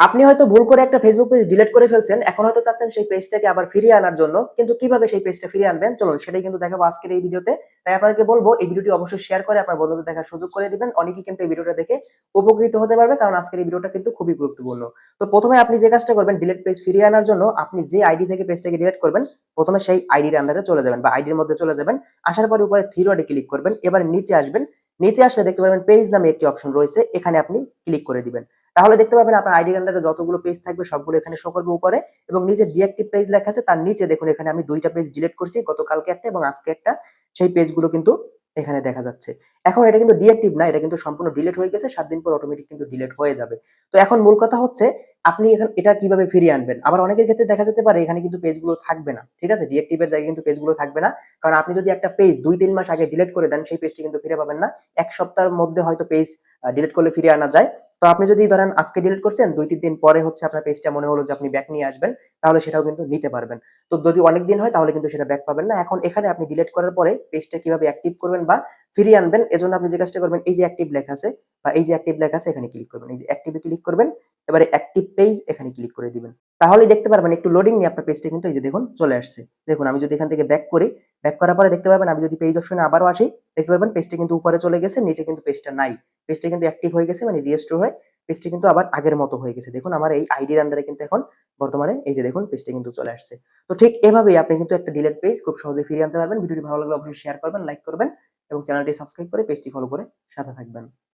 আপনি হয়তো ভুল করে একটা ফেসবুক পেজ ডিলিট করে ফেলছেন, এখন হয়তো চাচ্ছেন সেই পেজটাকে আবার ফিরিয়ে আনার জন্য, কিন্তু কীভাবে সেই পেজটা ফিরিয়ে আনবেন? চলুন, সেটাই কিন্তু দেখাবো আজকের এই ভিডিওতে তাই আপনাকে বলব, এই ভিডিওটি অবশ্যই শেয়ার করে আপনার বন্ধুদের দেখার সুযোগ করে দিবেন। অনেকেই কিন্তু এই ভিডিওটা দেখে উপকৃত হতে পারবে, কারণ আজকের এই ভিডিওটা কিন্তু খুবই গুরুত্বপূর্ণ। তো প্রথমে আপনি যে কাজটা করবেন ডিলিট পেজ ফিরিয়ে আনার জন্য, আপনি যে আইডি থেকে পেজটাকে ডিলিট করবেন, প্রথমে সেই আইডির আন্ডারে চলে যাবেন বা আইডির মধ্যে চলে যাবেন। আসার পরে উপরে থ্রি ডটে ক্লিক করবেন। এবার নিচে আসবেন। নিচে আসলে দেখতে পাবেন পেজ নামে একটি অপশন রয়েছে, এখানে আপনি ক্লিক করে দিবেন। তাহলে দেখতে পাবেন আপনার আইডি আন্ডারে যতগুলো পেজ থাকবে সবগুলো এখানে শো করবে উপরে এবং নিচে ডিঅ্যাক্টিভ পেজ লেখা আছে, তার নিচে দেখুন এখানে আমি দুইটা পেজ ডিলিট করছি, গতকালকে একটা এবং আজকে একটা। সেই পেজগুলো কিন্তু এখানে দেখা যাচ্ছে। এখন এটা কিন্তু ডিঅ্যাক্টিভ না, এটা কিন্তু সম্পূর্ণ ডিলিট হয়ে গেছে, সাত দিন পর অটোমেটিক কিন্তু ডিলিট হয়ে যাবে। তো এখন মূল কথা হচ্ছে, আপনি এখন এটা কীভাবে ফিরিয়ে আনবেন? আবার অনেকের ক্ষেত্রে দেখা যেতে পারে, এখানে কিন্তু পেজগুলো থাকবে না, ঠিক আছে? ডিঅ্যাক্টিভের জায়গায় কিন্তু পেজগুলো থাকবে না। কারণ আপনি যদি একটা পেজ দুই, তিন মাস আগে ডিলিট করে দেন, সেই পেজটি কিন্তু ফিরে পাবেন না। এক সপ্তাহের মধ্যে হয়তো পেজ ডিলিট করলে ফিরে আনা যায়। তো আপনি যদি ধরেন আজকে ডিলিট করছেন, দুই, তিন দিন পরে হচ্ছে আপনার পেজটা মনে হলো যে আপনি ব্যাক নিয়ে আসবেন, তাহলে সেটাও কিন্তু নিতে পারবেন। তো যদি অনেক দিন হয়, তাহলে কিন্তু সেটা ব্যাক পাবেন না। এখন এখানে আপনি ডিলিট করার পরে পেজটা কীভাবে অ্যাক্টিভ করবেন বা ফিরিয়ে আনবেন, এজন্য আপনি যে কাজটা করবেন, এই যে অ্যাক্টিভ লেখা আছে বা এই যে অ্যাক্টিভ লেখা আছে, এখানে ক্লিক করবেন। এই যে অ্যাক্টিভে ক্লিক করবেন, এবারে অ্যাক্টিভ পেজ এখানে ক্লিক করে দিবেন। তাহলেই দেখতে পারবেন একটু লোডিং নিয়ে আপনার পেজটা কিন্তু এই যে দেখুন চলে আসছে। দেখুন, আমি যদি এখান থেকে ব্যাক করি ব্যাক করার পরে দেখতে পাবেন আমি যদি পেজ অপশনে আবারও আসি, দেখতে পারবেন পেজটা কিন্তু উপরে চলে গেছে, নিচে কিন্তু পেজটা নাই। পেজটা কিন্তু অ্যাক্টিভ হয়ে গেছে মানে রিস্টোর হয়ে পেজটি কিন্তু আবার আগের মতো হয়ে গেছে। দেখুন, আমার এই আইডির আন্ডারে কিন্তু এখন বর্তমানে এই যে দেখুন পেজটা কিন্তু চলে আসছে। তো ঠিক এভাবেই আপনি কিন্তু একটা ডিলেট পেজ খুব সহজে ফিরিয়ে আনতে পারবেন। ভিডিওটি ভালো লাগলে অবশ্যই শেয়ার করবেন লাইক করবেন এবং চ্যানেলটি সাবস্ক্রাইব করে পেজটি ফলো করে সাথে থাকবেন।